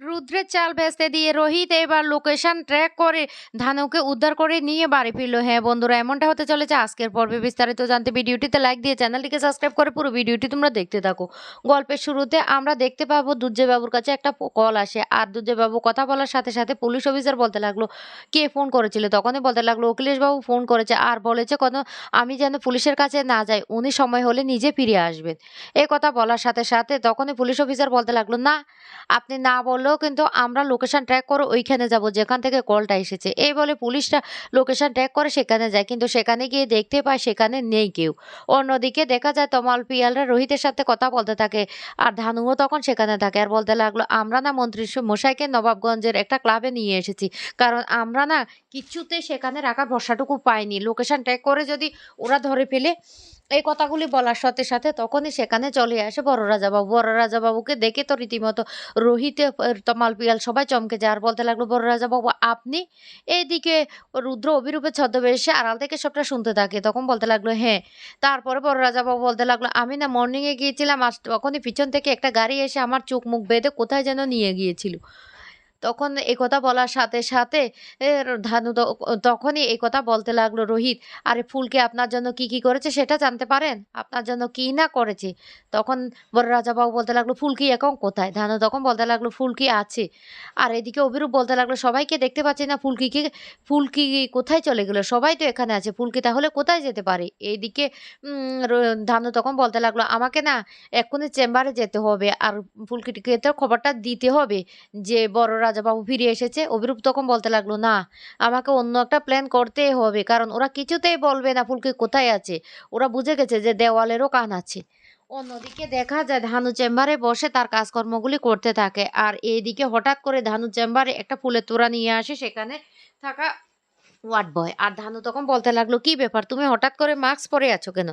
রুদ্রের চাল ভেস্তে দিয়ে রোহিত এবার লোকেশন ট্র্যাক করে ধানুকে উদ্ধার করে নিয়ে বাড়ি ফিরল। হ্যাঁ বন্ধুরা, এমনটা হতে চলেছে আজকের পর্বে। বিস্তারিত জানতে ভিডিওটিতে লাইক দিয়ে চ্যানেলটিকে সাবস্ক্রাইব করে পুরো ভিডিওটি তোমরা দেখতে থাকো। গল্পের শুরুতে আমরা দেখতে পাবো দুর্জয়বাবুর কাছে একটা কল আসে আর দুর্জয়বাবু কথা বলার সাথে সাথে পুলিশ অফিসার বলতে লাগল, কে ফোন করেছিল? তখনই বলতে লাগল, অখিলেশবাবু ফোন করেছে আর বলেছে কোনো, আমি যেন পুলিশের কাছে না যাই, উনি সময় হলে নিজে ফিরে আসবেন। এই কথা বলার সাথে সাথে তখনই পুলিশ অফিসার বলতে লাগল, না, আপনি না বললেও কিন্তু আমরা লোকেশান ট্র্যাক করে ওইখানে যাব, যেখান থেকে কলটা এসেছে। এই বলে পুলিশটা লোকেশন ট্র্যাক করে সেখানে যায়, কিন্তু সেখানে গিয়ে দেখতে পায় সেখানে নেই কেউ। অন্যদিকে দেখা যায় তমাল পিয়ালরা রোহিতের সাথে কথা বলতে থাকে আর ধানুও তখন সেখানে থাকে আর বলতে লাগল, আমরা না মন্ত্রী মশাইকে নবাবগঞ্জের একটা ক্লাবে নিয়ে এসেছি। কারণ আমরা না কিছুতে সেখানে রাখার ভরসাটুকু পাইনি। লোকেশন ট্র্যাক করে যদি ওরা ধরে ফেলে এই কথাগুলি বলার সাথে সাথে তখনই সেখানে চলে আসে বড় রাজাবাবু। বড় রাজাবাবুকে দেখে তো রীতিমতো রোহিতে তমাল পিয়াল সবাই চমকে যায়। আর বলতে লাগল, বড় রাজাবাবু, আপনি এইদিকে রুদ্র অভিরূপের ছদ্মবেশে আড়াল থেকে সবটা শুনতে থাকে। তখন বলতে লাগল হ্যাঁ। তারপরে বড় রাজাবাবু বলতে লাগল, আমি না মর্নিংয়ে গিয়েছিলাম আর তখনই পিছন থেকে একটা গাড়ি এসে আমার চোখ মুখ বেঁধে কোথায় যেন নিয়ে গিয়েছিল। তখন এই কথা বলার সাথে সাথে ধানু তখনই কথা বলতে লাগল রোহিত, আরে ফুলকে আপনার জন্য কি কি করেছে সেটা জানতে পারেন? আপনার জন্য কি না করেছে? তখন বড় রাজাবাবু বলতে লাগল ফুলকি এখন কোথায়? ধানু তখন বলতে লাগল ফুলকি আছে? আর এদিকে অভিরূপ বলতে লাগল, সবাইকে দেখতে পাচ্ছি না ফুলকিকে ফুলকি কোথায় চলে গেলো? সবাই তো এখানে আছে ফুলকি তাহলে কোথায় যেতে পারে? এইদিকে ধানু তখন বলতে লাগল, আমাকে না এক্ষুনি চেম্বারে যেতে হবে, আর ফুলকিটিকে তো খবরটা দিতে হবে যে বড় রাজাবাবু ফিরে এসেছে। অভিরূপ তখন বলতে লাগল, না, আমাকে অন্য একটা প্ল্যান করতেই হবে, কারণ ওরা কিছুতেই বলবে না ফুলকি কোথায় আছে। ওরা বুঝে গেছে যে দেওয়ালেরও কান আছে। অন্যদিকে দেখা যায় ধানু চেম্বারে বসে তার কাজকর্মগুলি করতে থাকে। আর এইদিকে হঠাৎ করে ধানু চেম্বারে একটা ফুলের তোড়া নিয়ে আসে। সেখানে থাকা ওয়ার্ড বয়। আর ধানু তখন বলতে লাগল, কি ব্যাপার? তুমি হঠাৎ করে মাস্ক পরে আছো কেন?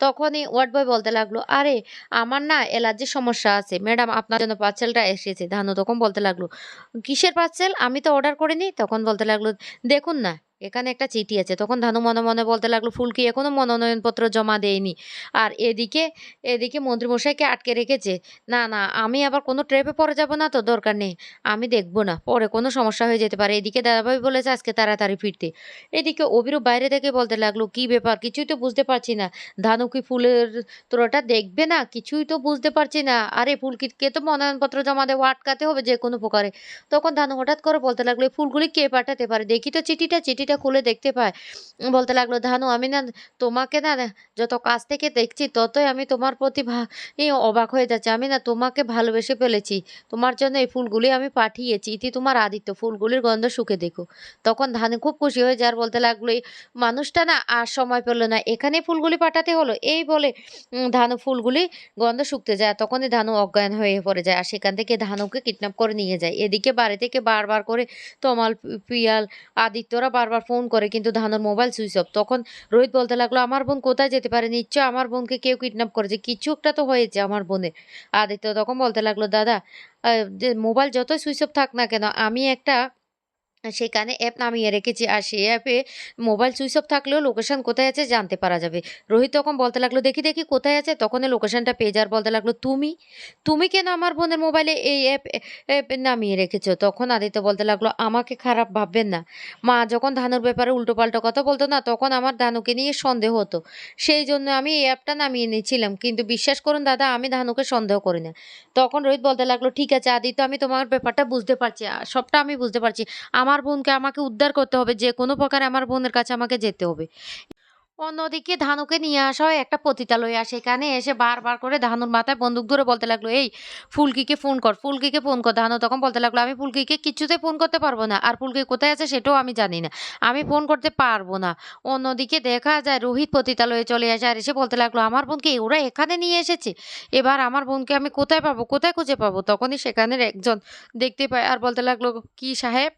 তখনই ওয়ার্ড বয় বলতে লাগল, আরে, আমার না অ্যালার্জির সমস্যা আছে। ম্যাডাম, আপনার জন্য পার্সেলটা এসেছে। ধানু তখন বলতে লাগল, কিসের পার্সেল আমি তো অর্ডার করিনি। তখন বলতে লাগল, দেখুন না এখানে একটা চিঠি আছে। তখন ধানু মনে মনে বলতে লাগল ফুলকি এখনও মনোনয়নপত্র জমা দেয়নি? আর এদিকে এদিকে মন্ত্রীমশাইকে আটকে রেখেছে, না না, আমি আবার কোনো ট্রেপে পরে যাব না তো, দরকার নেই, আমি দেখব না, পরে কোনো সমস্যা হয়ে যেতে পারে। এদিকে দাদাভাই বলেছে, আজকে তাড়াতাড়ি ফিরতে। এদিকে অভিরূপ বাইরে থেকে বলতে লাগল, কি ব্যাপার? কিছুই তো বুঝতে পারছি না। ধানু কি ফুলের তোরাটা দেখবে না? কিছুই তো বুঝতে পারছি না। আরে ফুলকিকে তো মনোনয়নপত্র জমা দেওয়া আটকাতে হবে যে কোনো প্রকারে। তখন ধানু হঠাৎ করে বলতে লাগল, "এই ফুলগুলি কে পাঠাতে পারে? দেখি তো চিঠিটা চিঠিটা খুলে দেখতে পায়। বলতে লাগল, ধানু, আমি না, তোমাকে না, যত কাছ থেকে দেখছি, ততই আমি তোমার প্রতি অবাক হয়ে যাচ্ছে। আমি না, তোমাকে ভালোবেসে ফেলেছি। তোমার জন্য এই ফুলগুলি আমি পাঠিয়েছি। ইতি তোমার আদিত্য। ফুলগুলির গন্ধ শুকে দেখো। তখন ধানু খুব খুশি হয়ে যার বলতে লাগল, এই মানুষটা না, আর সময় পেল না। এখানে ফুলগুলি পাঠাতে হলো। এই বলে ধানু ফুলগুলি গন্ধ শুকতে যায়। তখনই ধানু অজ্ঞান হয়ে পড়ে যায়। আর সেখান থেকে ধানুকে কিডন্যাপ করে নিয়ে যায়। এদিকে বাড়ি থেকে বারবার করে তমাল পিয়াল, আদিত্যরা বারবার ফোন করে কিন্তু ধানুর মোবাইল সুইচ অফ তখন রোহিত বলতে লাগল, আমার বোন কোথায় যেতে পারে? নিশ্চয় আমার বোনকে কেউ কিডন্যাপ করেছে। কিছু একটা তো হয়েছে আমার বোনের। আদিত্য তখন বলতে লাগল, দাদা যে মোবাইল যতই সুইচ অফ থাক না কেন, আমি একটা সেখানে অ্যাপ নামিয়ে রেখেছি। আর সেই অ্যাপে মোবাইল সুইচ অফ থাকলেও লোকেশন কোথায় আছে জানতে পারা যাবে। রোহিত তখন বলতে লাগল, দেখি দেখি, কোথায় আছে? তখন লোকেশনটা পেয়ে যাওয়ার বলতে লাগল, তুমি তুমি কেন আমার বোনের মোবাইলে এই অ্যাপ অ্যাপ নামিয়ে রেখেছো? তখন আদিত্য বলতে লাগল, আমাকে খারাপ ভাববেন না। মা যখন ধানুর ব্যাপারে উল্টোপাল্টা কথা বলতো না, তখন আমার ধানুকে নিয়ে সন্দেহ হতো। সেই জন্য আমি এই অ্যাপটা নামিয়ে নিয়েছিলাম। কিন্তু বিশ্বাস করুন দাদা, আমি ধানুকে সন্দেহ করি না। তখন রোহিত বলতে লাগল, ঠিক আছে, আদিত্য, আমি তোমার ব্যাপারটা বুঝতে পারছি। সবটা আমি বুঝতে পারছি। আমার বোনকে আমাকে উদ্ধার করতে হবে, যে কোনো প্রকারে আমার বোনের কাছে আমাকে যেতে হবে। অন্যদিকে ধানুকে নিয়ে আসা হয় একটা পতিতালয়ে, আর সেখানে এসে বারবার করে ধানুর মাথায় বন্দুক ধরে বলতে লাগল, এই, ফুলকিকে ফোন কর, ফুলকিকে ফোন কর। ধানু তখন বলতে লাগল, আমি ফুলকিকে কিছুতে ফোন করতে পারব না, আর ফুলকি কোথায় আছে সেটাও আমি জানি না, আমি ফোন করতে পারব না। অন্যদিকে দেখা যায় রোহিত পতিতালয়ে চলে আসে, আর এসে বলতে লাগল, আমার বোনকে ওরা এখানে নিয়ে এসেছে, এবার আমার বোনকে আমি কোথায় পাবো, কোথায় খুঁজে পাবো? তখনই সেখানের একজন দেখতে পায়, আর বলতে লাগল, কি সাহেব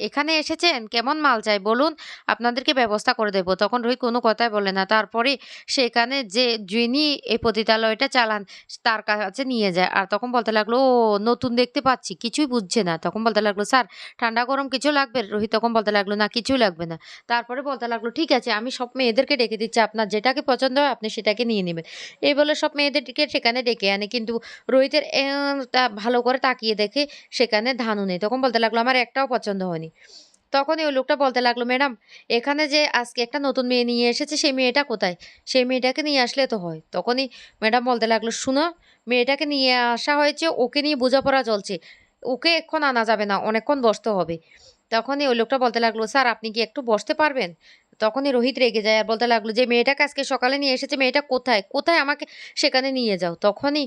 এখানে এসেছেন? কেমন মাল চাই? বলুন, আপনাদেরকে ব্যবস্থা করে দেব। তখন রোহিত কোনো কথাই বলে না। তারপরে সেখানে যে যিনি এই পতিতালয়টা চালান, তার কাছে নিয়ে যায়। আর তখন বলতে লাগল, ও, নতুন দেখতে পাচ্ছি। কিছুই বুঝছে না। তখন বলতে লাগল, স্যার, ঠান্ডা গরম কিছু লাগবে? রোহিত তখন বলতে লাগল, না, কিছুই লাগবে না। তারপরে বলতে লাগল, ঠিক আছে, আমি সব মেয়েদেরকে ডেকে দিচ্ছি। আপনার যেটাকে পছন্দ হয়, আপনি সেটাকে নিয়ে নেবেন। এই বলে সব মেয়েদেরকে সেখানে ডেকে আনে। কিন্তু রোহিতের ভালো করে তাকিয়ে দেখে সেখানে ধানু নেই। তখন বলতে লাগল, আমার একটাও পছন্দ হয়নি। তখনই ওই লোকটা বলতে লাগল, ম্যাডাম, এখানে যে আজকে একটা নতুন মেয়ে নিয়ে এসেছে, সেই মেয়েটা কোথায়? সেই মেয়েটাকে নিয়ে আসলে তো হয়। তখনই ম্যাডাম বলতে লাগল, শুনো, মেয়েটাকে নিয়ে আসা হয়েছে, ওকে নিয়ে বোঝাপড়া চলছে। ওকে এক্ষণ আনা যাবে না, অনেকক্ষণ বসতে হবে। তখনই ওই লোকটা বলতে লাগল, স্যার, আপনি কি একটু বসতে পারবেন? তখনই রোহিত রেগে যায় আর বলতে লাগল, যে মেয়েটাকে আজকে সকালে নিয়ে এসেছে, মেয়েটা কোথায়? কোথায় আমাকে সেখানে নিয়ে যাও? তখনই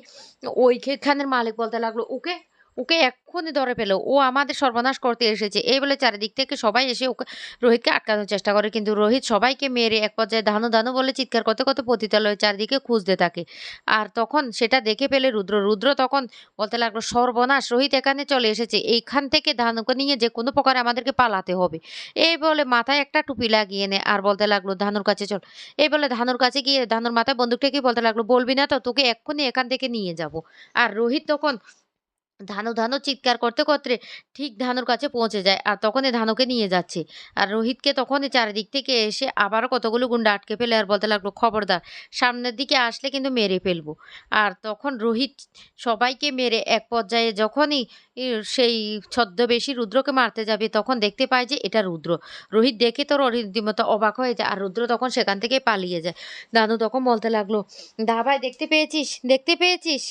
ওই ওইখানের মালিক বলতে লাগল, ওকে ওকে এক্ষুনি ধরে ফেলো। ও আমাদের সর্বনাশ করতে এসেছে। এই বলে চারিদিক থেকে সবাই এসে ওকে, রোহিতকে আটকানোর চেষ্টা করে। কিন্তু রোহিত সবাইকে মেরে এক পর্যায়ে ধানু ধানু বলে চিৎকার করতে করতে পতিতালয়ের চারিদিকে খুঁজতে থাকে। আর তখন সেটা দেখে পেলে রুদ্র। রুদ্র তখন বলতে লাগল, সর্বনাশ, রোহিত এখানে চলে এসেছে। এইখান থেকে ধানুকে নিয়ে যে কোনো প্রকারে আমাদেরকে পালাতে হবে। এই বলে মাথায় একটা টুপি লাগিয়ে নে আর বলতে লাগল, ধানুর কাছে চল। এই বলে ধানুর কাছে গিয়ে, ধানুর মাথায় বন্দুক ঠেকে বলতে লাগল, বলবি না তো, তোকে এক্ষুনি এখান থেকে নিয়ে যাব। আর রোহিত তখন ধানু ধানু চিৎকার করতে করতে ঠিক ধানুর কাছে পৌঁছে যায়। আর তখনই ধানুকে নিয়ে যাচ্ছে। আর রোহিতকে তখনই চারিদিক থেকে এসে আবারও কতগুলো গুন্ডা আটকে ফেলে আর বলতে লাগল, খবরদার, সামনের দিকে আসলে কিন্তু মেরে ফেলব। আর তখন রোহিত সবাইকে মেরে এক পর্যায়ে যখনই সেই ছদ্মবেশী রুদ্রকে মারতে যাবে, তখন দেখতে পায় যে এটা রুদ্র। রোহিত দেখে তো রীতিমতো অবাক হয়ে যায়। আর রুদ্র তখন সেখান থেকে পালিয়ে যায়। দানু তখন বলতে লাগল দা ভাই দেখতে পেয়েছিস? দেখতে পেয়েছিস?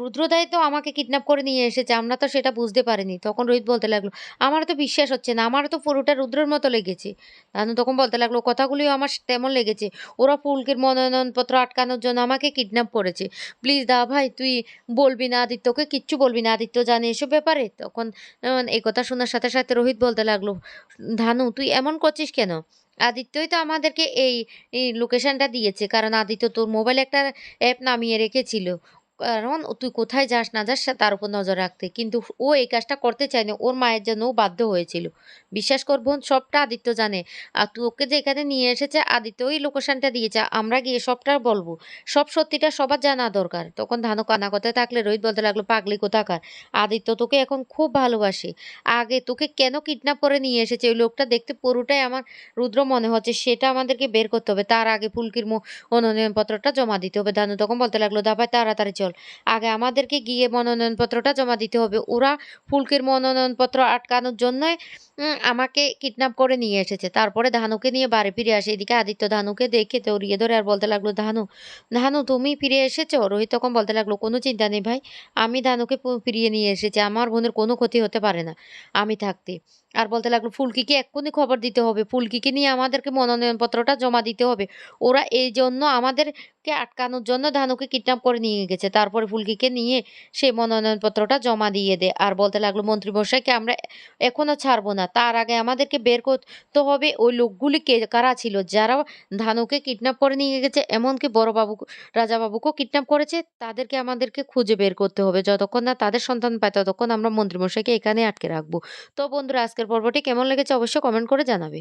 রুদ্রদাই তো আমাকে কিডন্যাপ করে নিয়ে এসেছে, আমরা তো সেটা বুঝতে পারিনি। তখন রোহিত বলতে লাগল আমার তো বিশ্বাস হচ্ছে না আমার তো পুরোটা রুদ্রের মতো লেগেছে। নানু তখন বলতে লাগল, কথাগুলিও আমার তেমন লেগেছে, ওরা ফুলকির মনোনয়নপত্র আটকানোর জন্য আমাকে কিডন্যাপ করেছে। প্লিজ দা ভাই, তুই বলবি না আদিত্যকে, কিচ্ছু বলবি না, আদিত্য জানে এসব ব্যাপারে? তখন এই কথা শোনার সাথে সাথে রোহিত বলতে লাগল, ধানু, তুই এমন করছিস কেন? আদিত্যই তো আমাদেরকে এই লোকেশনটা দিয়েছে, কারণ আদিত্য তোর মোবাইলে একটা অ্যাপ নামিয়ে রেখেছিল। কারণ তুই কোথায় যাস না যাস তার উপর নজর রাখতে। কিন্তু ও এই কাজটা করতে চায়নি, ওর মায়ের জন্য ও বাধ্য হয়েছিল। বিশ্বাস কর বোন, সবটা আদিত্য জানে। আর তুই তোকে যে এখানে নিয়ে এসেছে, আদিত্য ওই লোকেশনটা দিয়েছে। আমরা গিয়ে সবটা বলব। সব সত্যিটা সবার জানা দরকার। তখন ধানু কানা করতে থাকলে, রোহিত বলতে লাগল, পাগলি কোথাকার? আদিত্য তোকে এখন খুব ভালোবাসে। আগে তোকে কেন কিডন্যাপ করে নিয়ে এসেছে? ওই লোকটা দেখতে পুরোটাই আমার রুদ্র মনে হচ্ছে। সেটা আমাদেরকে বের করতে হবে। তার আগে ফুলকির মনোনয়নপত্রটা জমা দিতে হবে। ধানু তখন বলতে লাগল দাবাই তাড়াতাড়ি চল। আগে আমাদেরকে গিয়ে মনোনয়নপত্রটা জমা দিতে হবে। ওরা ফুলকির মনোনয়নপত্র আটকানোর জন্যই আমাকে কিডন্যাপ করে নিয়ে এসেছে। তারপরে ধানুকে নিয়ে বাড়ি ফিরে আসে। এদিকে আদিত্য ধানুকে দেখে জড়িয়ে ধরে আর বলতে লাগল, ধানু ধানু, তুমি ফিরে এসেছ? রোহিত তখন বলতে লাগল, কোনো চিন্তা নেই ভাই। আমি ধানুকে ফিরিয়ে নিয়ে এসেছি। আমার বোনের কোনো ক্ষতি হতে পারে না। আমি থাকতে। আর বলতে লাগল, ফুলকিকে এক্ষুনি খবর দিতে হবে। ফুলকিকে নিয়ে আমাদেরকে মনোনয়নপত্রটা জমা দিতে হবে। ওরা এই জন্য আমাদেরকে আটকানোর জন্য ধানুকে কিডন্যাপ করে নিয়ে গেছে। তারপরে ফুলকিকে নিয়ে সেই মনোনয়নপত্রটা জমা দিয়ে দে। আর বলতে লাগল মন্ত্রীমশাইকে আমরা এখনও ছাড়বো না। তার আগে আমাদেরকে বের করতে হবে ওই লোকগুলি কে, কারা ছিল? যারা ধানুকে কিডন্যাপ করে নিয়ে গেছে, এমনকি বড় বাবু রাজাবাবুকেও কিডন্যাপ করেছে, তাদেরকে আমাদেরকে খুঁজে বের করতে হবে। যতক্ষণ না তাদের সন্তান পায়, ততক্ষণ আমরা মন্ত্রীমশাইকে এখানে আটকে রাখব। তো বন্ধুরা, আজকের পর্বটি কেমন লেগেছে অবশ্যই কমেন্ট করে জানাবে।